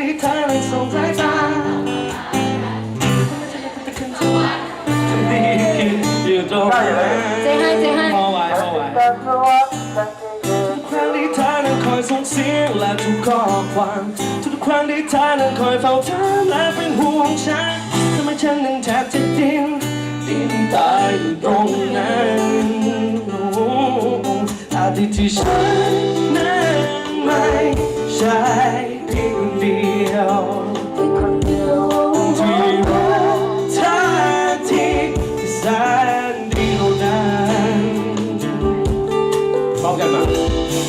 นี้เธอเลยสงสายตาเจ๊ให้เจ๊ให้พอไหวพอไหวทุกครั้งที่เธอนั้นคอยส่งเสียงและทุกข้อความทุกครั้งที่เธอนั้นคอยเฝ้าเธอและเป็นห่วงฉันทำไมฉันนั้นแทบจะดิ้นดิ้นตายอยู่ตรงนั้นอาทิตย์ที่ฉัน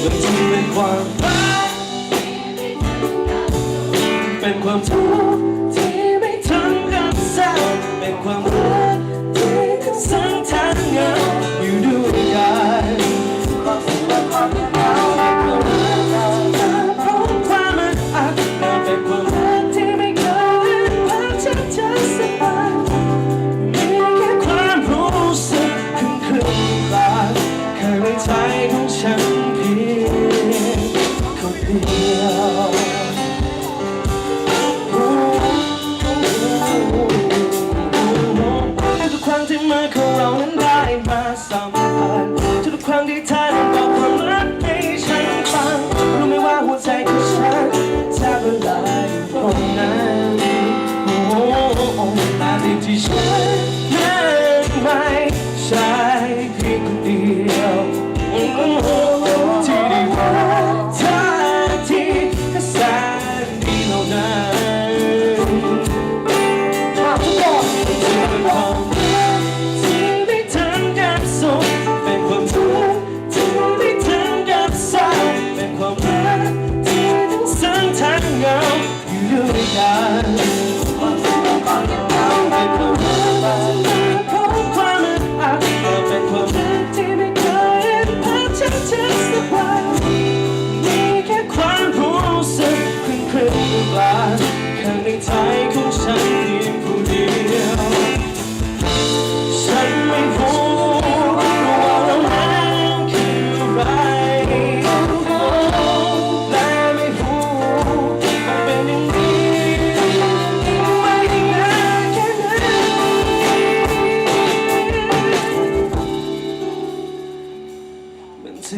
เป็นความรักเป็นความทุกข์ที่ไม่ถึงกับเศร้าเป็นความรักที่ทั้งสัทั้งเงาอยู่ Please.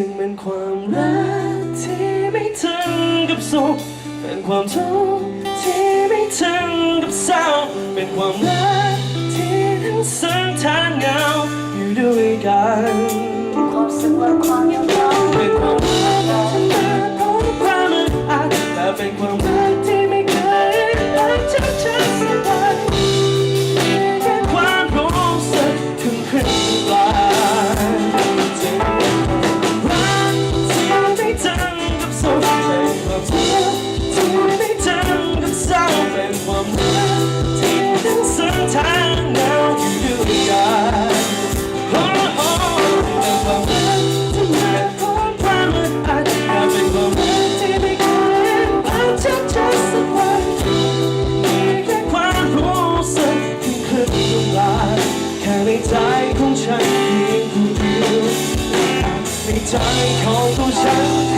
ึงเป็นความรักที่ไม่ถึงกับสุข เป็นความทุกข์ที่ไม่ถึงกับเศร้า เป็นความรักที่ทั้งซึ้งทั้เหงาอยู่ด้วยกันความสุขและความยาก 在高速上